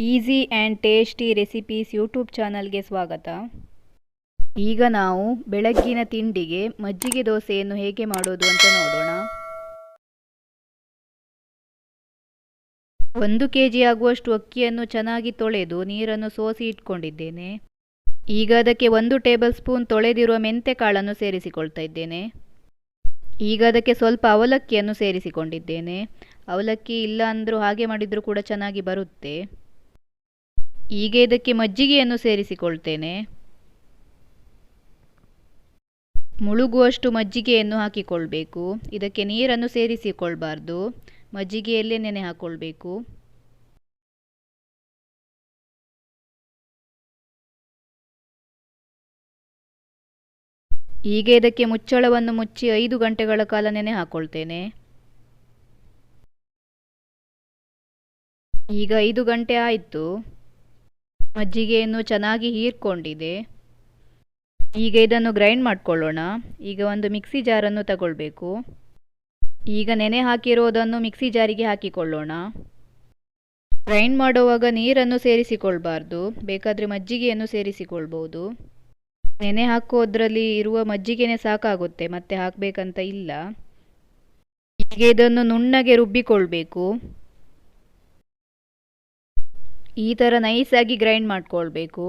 Easy and tasty recipes YouTube ಚಾನಲ್ಗೆ ಸ್ವಾಗತ. ಈಗ ನಾವು ಬೆಳಗ್ಗಿನ ತಿಂಡಿಗೆ ಮಜ್ಜಿಗೆ ದೋಸೆಯನ್ನು ಹೇಗೆ ಮಾಡೋದು ಅಂತ ನೋಡೋಣ. ಒಂದು ಕೆ ಜಿ ಆಗುವಷ್ಟು ಅಕ್ಕಿಯನ್ನು ಚೆನ್ನಾಗಿ ತೊಳೆದು ನೀರನ್ನು ಸೋಸಿ ಇಟ್ಕೊಂಡಿದ್ದೇನೆ. ಈಗ ಅದಕ್ಕೆ ಒಂದು ಟೇಬಲ್ ಸ್ಪೂನ್ ತೊಳೆದಿರುವ ಮೆಂತೆ ಕಾಳನ್ನು ಸೇರಿಸಿಕೊಳ್ತಾ ಇದ್ದೇನೆ. ಈಗ ಅದಕ್ಕೆ ಸ್ವಲ್ಪ ಅವಲಕ್ಕಿಯನ್ನು ಸೇರಿಸಿಕೊಂಡಿದ್ದೇನೆ. ಅವಲಕ್ಕಿ ಇಲ್ಲ ಅಂದರೂ ಹಾಗೆ ಮಾಡಿದರೂ ಕೂಡ ಚೆನ್ನಾಗಿ ಬರುತ್ತೆ. ಈಗ ಇದಕ್ಕೆ ಮಜ್ಜಿಗೆಯನ್ನು ಸೇರಿಸಿಕೊಳ್ತೇನೆ. ಮುಳುಗುವಷ್ಟು ಮಜ್ಜಿಗೆಯನ್ನು ಹಾಕಿಕೊಳ್ಬೇಕು. ಇದಕ್ಕೆ ನೀರನ್ನು ಸೇರಿಸಿಕೊಳ್ಬಾರ್ದು. ಮಜ್ಜಿಗೆಯಲ್ಲೇ ನೆನೆ ಹಾಕ್ಕೊಳ್ಬೇಕು ಈಗ ಇದಕ್ಕೆ ಮುಚ್ಚಳವನ್ನು ಮುಚ್ಚಿ ಐದು ಗಂಟೆಗಳ ಕಾಲ ನೆನೆ ಹಾಕ್ಕೊಳ್ತೇನೆ ಈಗ ಐದು ಗಂಟೆ ಆಯಿತು. ಮಜ್ಜಿಗೆಯನ್ನು ಚೆನ್ನಾಗಿ ಹೀರ್ಕೊಂಡಿದೆ. ಈಗ ಇದನ್ನು ಗ್ರೈಂಡ್ ಮಾಡ್ಕೊಳ್ಳೋಣ. ಈಗ ಒಂದು ಮಿಕ್ಸಿ ಜಾರನ್ನು ತಗೊಳ್ಬೇಕು. ಈಗ ನೆನೆ ಹಾಕಿರೋದನ್ನು ಮಿಕ್ಸಿ ಜಾರಿಗೆ ಹಾಕಿಕೊಳ್ಳೋಣ. ಗ್ರೈಂಡ್ ಮಾಡುವಾಗ ನೀರನ್ನು ಸೇರಿಸಿಕೊಳ್ಬಾರ್ದು. ಬೇಕಾದರೆ ಮಜ್ಜಿಗೆಯನ್ನು ಸೇರಿಸಿಕೊಳ್ಬೋದು. ನೆನೆ ಹಾಕೋದ್ರಲ್ಲಿ ಇರುವ ಮಜ್ಜಿಗೆನೇ ಸಾಕಾಗುತ್ತೆ. ಮತ್ತೆ ಹಾಕಬೇಕಂತ ಇಲ್ಲ. ಈಗ ಇದನ್ನು ನುಣ್ಣಗೆ ರುಬ್ಬಿಕೊಳ್ಬೇಕು. ಈ ಥರ ನೈಸಾಗಿ ಗ್ರೈಂಡ್ ಮಾಡ್ಕೊಳ್ಬೇಕು.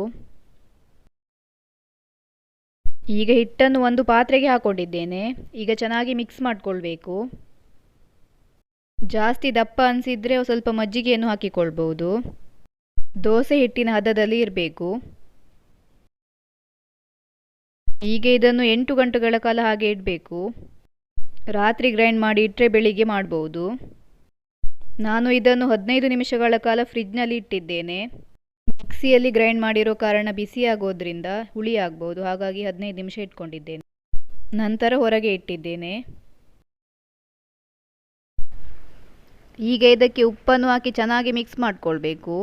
ಈಗ ಹಿಟ್ಟನ್ನು ಒಂದು ಪಾತ್ರೆಗೆ ಹಾಕೊಂಡಿದ್ದೇನೆ. ಈಗ ಚೆನ್ನಾಗಿ ಮಿಕ್ಸ್ ಮಾಡ್ಕೊಳ್ಬೇಕು. ಜಾಸ್ತಿ ದಪ್ಪ ಅನಿಸಿದರೆ ಸ್ವಲ್ಪ ಮಜ್ಜಿಗೆಯನ್ನು ಹಾಕಿಕೊಳ್ಬೋದು. ದೋಸೆ ಹಿಟ್ಟಿನ ಹದದಲ್ಲಿ ಇರಬೇಕು. ಈಗ ಇದನ್ನು ಎಂಟು ಗಂಟೆಗಳ ಕಾಲ ಹಾಗೆ ಇಡಬೇಕು. ರಾತ್ರಿ ಗ್ರೈಂಡ್ ಮಾಡಿ ಇಟ್ಟರೆ ಬೆಳಿಗ್ಗೆ ಮಾಡ್ಬೋದು. ನಾನು ಇದನ್ನು ಹದಿನೈದು ನಿಮಿಷಗಳ ಕಾಲ ಫ್ರಿಜ್ನಲ್ಲಿ ಇಟ್ಟಿದ್ದೇನೆ. ಮಿಕ್ಸಿಯಲ್ಲಿ ಗ್ರೈಂಡ್ ಮಾಡಿರೋ ಕಾರಣ ಬಿಸಿ ಆಗೋದ್ರಿಂದ ಹುಳಿ ಆಗ್ಬೋದು, ಹಾಗಾಗಿ ಹದಿನೈದು ನಿಮಿಷ ಇಟ್ಕೊಂಡಿದ್ದೇನೆ. ನಂತರ ಹೊರಗೆ ಇಟ್ಟಿದ್ದೇನೆ. ಈಗ ಇದಕ್ಕೆ ಉಪ್ಪನ್ನು ಹಾಕಿ ಚೆನ್ನಾಗಿ ಮಿಕ್ಸ್ ಮಾಡಿಕೊಳ್ಬೇಕು.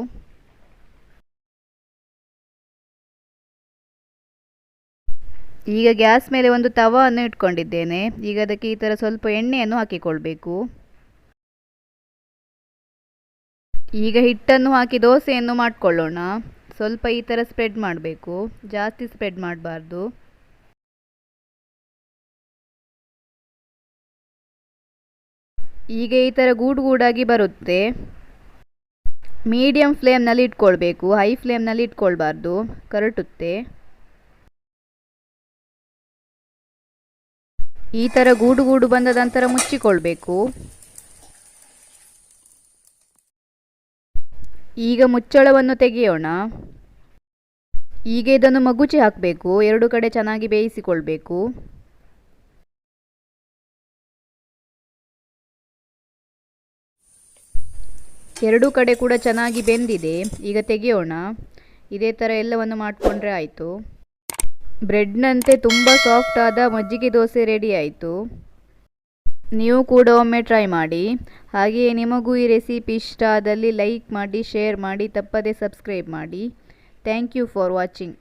ಈಗ ಗ್ಯಾಸ್ ಮೇಲೆ ಒಂದು ತವಾವನ್ನು ಇಟ್ಕೊಂಡಿದ್ದೇನೆ. ಈಗ ಅದಕ್ಕೆ ಈ ಥರ ಸ್ವಲ್ಪ ಎಣ್ಣೆಯನ್ನು ಹಾಕಿಕೊಳ್ಬೇಕು. ಈಗ ಹಿಟ್ಟನ್ನು ಹಾಕಿ ದೋಸೆಯನ್ನು ಮಾಡಿಕೊಳ್ಳೋಣ. ಸ್ವಲ್ಪ ಈ ಥರ ಸ್ಪ್ರೆಡ್ ಮಾಡಬೇಕು. ಜಾಸ್ತಿ ಸ್ಪ್ರೆಡ್ ಮಾಡಬಾರ್ದು. ಈಗ ಈ ಥರ ಗೂಡು ಗೂಡಾಗಿ ಬರುತ್ತೆ. ಮೀಡಿಯಂ ಫ್ಲೇಮ್ನಲ್ಲಿ ಇಟ್ಕೊಳ್ಬೇಕು. ಹೈ ಫ್ಲೇಮ್ನಲ್ಲಿ ಇಟ್ಕೊಳ್ಬಾರ್ದು. ಕರಟುತ್ತೆ. ಈ ಥರ ಗೂಡು ಗೂಡು ಬಂದ ನಂತರ ಮುಚ್ಚಿಕೊಳ್ಬೇಕು. ಈಗ ಮುಚ್ಚಳವನ್ನು ತೆಗೆಯೋಣ. ಈಗ ಇದನ್ನು ಮಗುಚಿ ಹಾಕಬೇಕು. ಎರಡು ಕಡೆ ಚೆನ್ನಾಗಿ ಬೇಯಿಸಿಕೊಳ್ಬೇಕು. ಎರಡೂ ಕಡೆ ಕೂಡ ಚೆನ್ನಾಗಿ ಬೆಂದಿದೆ. ಈಗ ತೆಗೆಯೋಣ. ಇದೇ ಥರ ಎಲ್ಲವನ್ನು ಮಾಡಿಕೊಂಡ್ರೆ ಆಯಿತು. ಬ್ರೆಡ್ನಂತೆ ತುಂಬ ಸಾಫ್ಟ್ ಆದ ಮಜ್ಜಿಗೆ ದೋಸೆ ರೆಡಿ ಆಯಿತು. ನೀವು ಕೂಡ ಒಮ್ಮೆ ಟ್ರೈ ಮಾಡಿ. ಹಾಗೆಯೇ ನಿಮಗೂ ಈ ರೆಸಿಪಿ ಇಷ್ಟ ಆದಲ್ಲಿ ಲೈಕ್ ಮಾಡಿ ಶೇರ್ ಮಾಡಿ, ತಪ್ಪದೇ ಸಬ್ಸ್ಕ್ರೈಬ್ ಮಾಡಿ. Thank you for watching